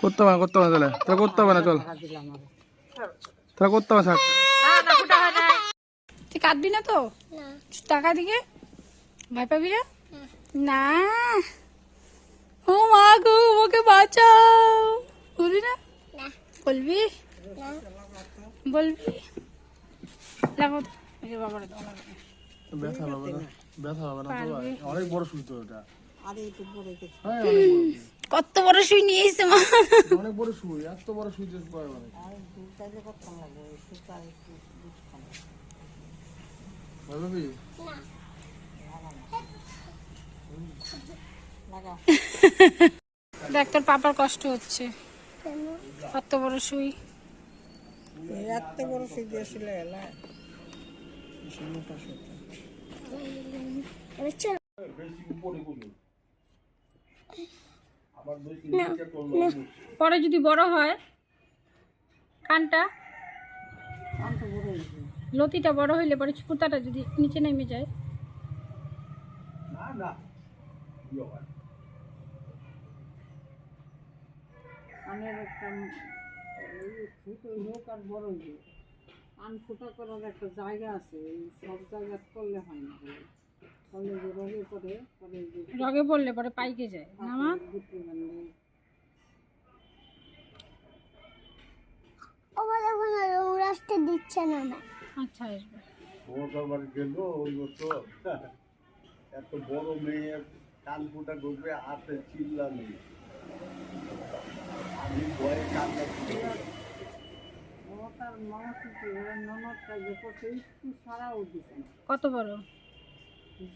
করতে হবে না করতে হবে না তাহলে তাহলে করতে হবে না চল। তাহলে করতে হবে থাক। তুই কাঁদবি না তো? টাকা দিকে? ভয় পাবি না? না। ও মা গো ওকে বাঁচাও। বলবি না? বলবি? বলবি? বাবারে আমাকে। ব্যথা হবে না ব্যথা হবে না অনেক বড় সুই তো হ্যাঁ বড় সুই। কত বড় শুই নিয়ে এসে মা। অনেক বড় সুই এত বড় সুই দিয়ে পারে মানে দেখ তোর পাপার কষ্ট হচ্ছে। কত বড় শুই। এত বড় সুই দিয়েছিল এলা মোটা সুতা পরে যদি বড় হয় কানটা? লতিটা বড় হইলে পরে ফুতাটা যদি নিচে নেমে যায়। কানের একটা ছোট হোক আর বড় হোক কান ফুটা করার একটা জায়গা আছে এই সব জায়গা করলে হয় না। রোগে পড়লে পরে পাইকে যায় না মা? গুটি ওরা এখন আর রাস্তা দিচ্ছে না না আচ্ছা আসবে। মমতার বাড়ি গেল ওই বছর। এত বড় মেয়ে কান ফুটা করবে হাতে চিল্লানি আমি ভয়ে কান্না মমতার মামা কিন্তু ননদটা যে করছে। একটু সারাও কত বড়?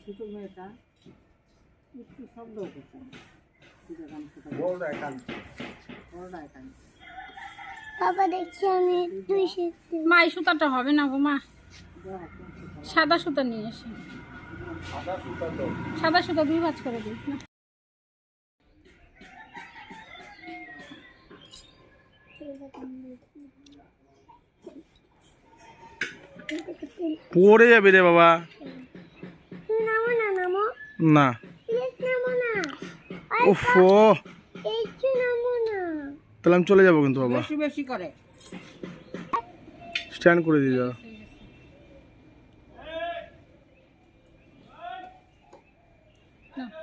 ছোট মেয়েটা একটু শব্দ করছে। বাবা দেখছি আমি দুই মা এই সুতাটা হবে না গো মা। সাদা সুতা নিয়ে এসে। সাদা সুতা তো। সাদা দুই ভাজ করে দিই। না। পড়ে যাবে রে বাবা। না। না তাহলে আমি চলে যাব কিন্তু বাবা। বেশি বেশি করে। স্ট্যান্ড করে দিয়ে যাও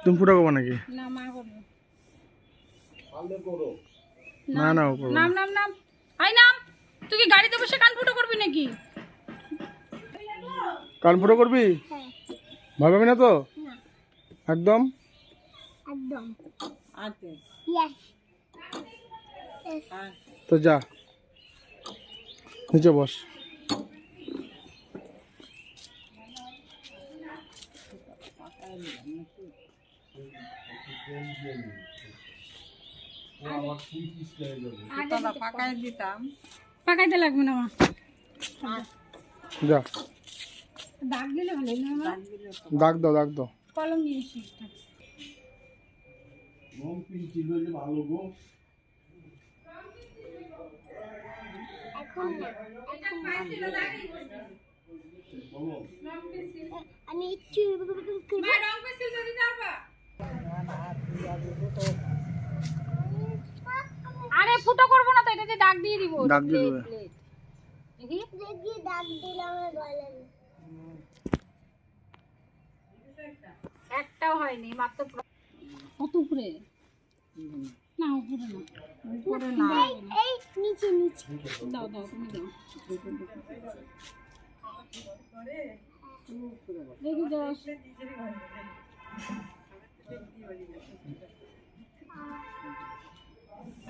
তুমি ফুটা করব নাকি? না মা করো। না নাম নাম নাম। আই নাম! তুই কি গাড়িতে বসে কান ফুটো করবি নাকি? কান ফুটো করবি? হ্যাঁ। ভাববি না তো? একদম একদম আছে ইয়েস আর তো যা নিচে বস ও আমার ফুল পিস লেগে যাবে সুতাটা পাকায় দিতাম পাকাইতে লাগবে না মা যা দাগ দিলে ভালো না মা দাগ দিলে তো দাগ দাও দাগ দাও কলম একটা। রং ভালো গো? এখন আরে ফুটো করব না তো এটাতে দাগ দিয়ে দিব। দাগ দিয়ে দেবে। দেখি। দেখি দাগ দিলাম বলে একটাও হয়নি মাত্র প্র- কত উপরে? না উপরে না। উপরে না। এই নিচে নিচে। দাও দাও তুমি দাও। দেখি দাও।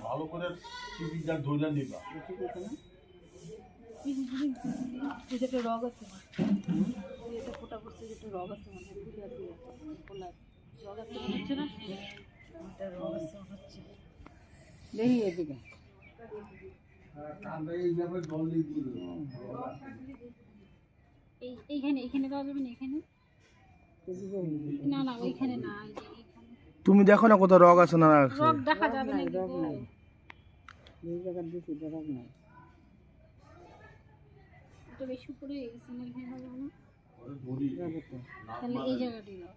ভালো করে টিভিটা ধরে নিবা। যেটা রগ আছে এটা ফোটা করছে যেটা রগ আছে মানে ফুলে আছে ফোলা। রগ আছে হচ্ছে না? এটা রগ আছে হচ্ছে। দেখি এদিকে। কান্দা এইভাবে জল দিয়ে দিল এই এইখানে এইখানে দেওয়া যাবে না এখানে? না না ওইখানে না তুমি দেখো না কোথাও রগ আছে না রগ দেখা যাবে না রোগ নাই। এই জায়গা দিছি রোগ নাই। এটা বেশি উপরে এখানে হবে না? ধরি। রোগে তো তাহলে এই জায়গাটি দাও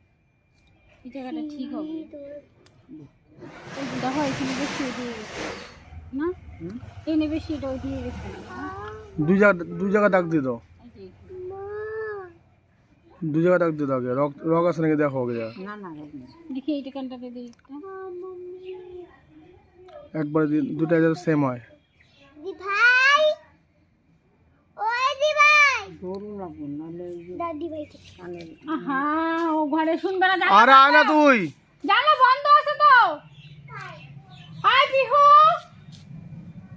এই জায়গাটা ঠিক হবে। দেখো এখানে বেশি উঠে গেছে। না? এনে বেশি এটা দিয়ে গেছে। দুই জায়গা দুই জায়গা দাগ দিয়ে দাও। দু জায়গা দাগ দিয়ে দাও আগে। রক রক আছে নাকি দেখো আগে না না দেখি এইটা কানটাতে দিই একবার দিন- দুটা যাতে সেম হয় দি ভাই ওই দি ভাই দৌড়ু লাগবো নাহলে ওই যে দাদি ভাই কানের আহা ও ঘরে শুনবে না জানো আরে আয় না তুই। জানলা বন্ধ আছে তো। আয় বিহু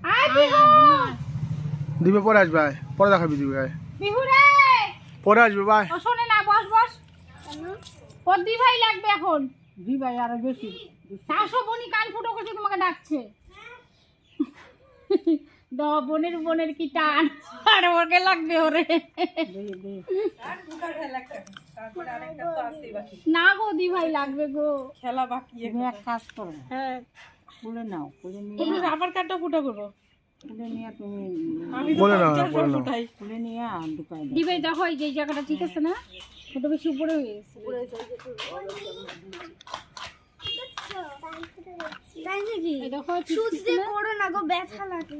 আয় বিহু দিবে পরে আসবে আয়। পরে দেখাবি দিবে আয়। বিহু রে। পরে আসবে ও শোনে না বস বস। ওর দি ভাই লাগবে এখন। জি ভাই আরও বেশি। শাশো বনি কান ফুটো করছে তোমাকে ডাকছে। দ বোনের বোনের কি টান? আর ওকে লাগবে ওরে। না গো দি ভাই লাগবে গো। তুমি এক কাজ করো। হ্যাঁ। খুলে নাও খুলে নিয়ে রাবার কাটটা ফুটো করব খুলে তুমি। বলে না বলে না খুলে নিয়ে আর ঢুকাই দাও। দি ভাই দেখো এই যে জায়গাটা ঠিক আছে না? ওটা বেশি উপরে হয়ে গেছে। দেখো আছে দিয়ে না? করো না গো ব্যথা লাগে।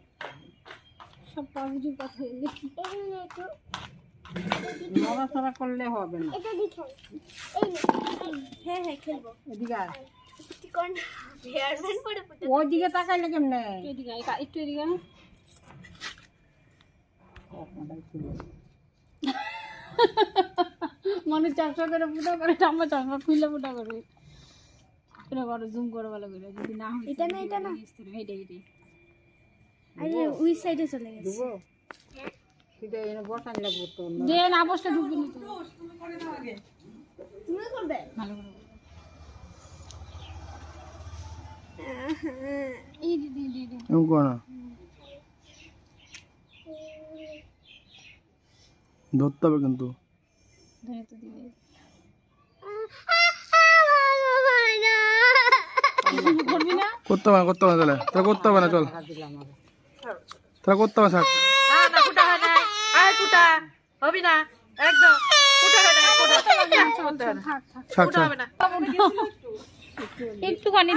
সব পজিটিভ কথা নড়াচড়া করলে হবে না। এটা দেখো এই নে, হ্যাঁ হ্যাঁ খেলব। এদিকে তাকাইলে কেমনে? একটু। মনে করে ফুটা করে আমার ফুটা করবে এটা জুম করো ভালো করে যদি না হয় এটা না, এটা না। আরে ওই সাইডে চলে গেছে। দেবো সেটা এনে বসান লাগবো তো যে না বসলে ঢুকবে না তো। তুমি করবে? ভালো করে এই দিদি দিদি এরকম করো ধরতে হবে কিন্তু। ধরে তো দিদি করতে হবে না করতে হবে না করতে হবে না চল। তাহলে করতে হবে শাক একটুখানি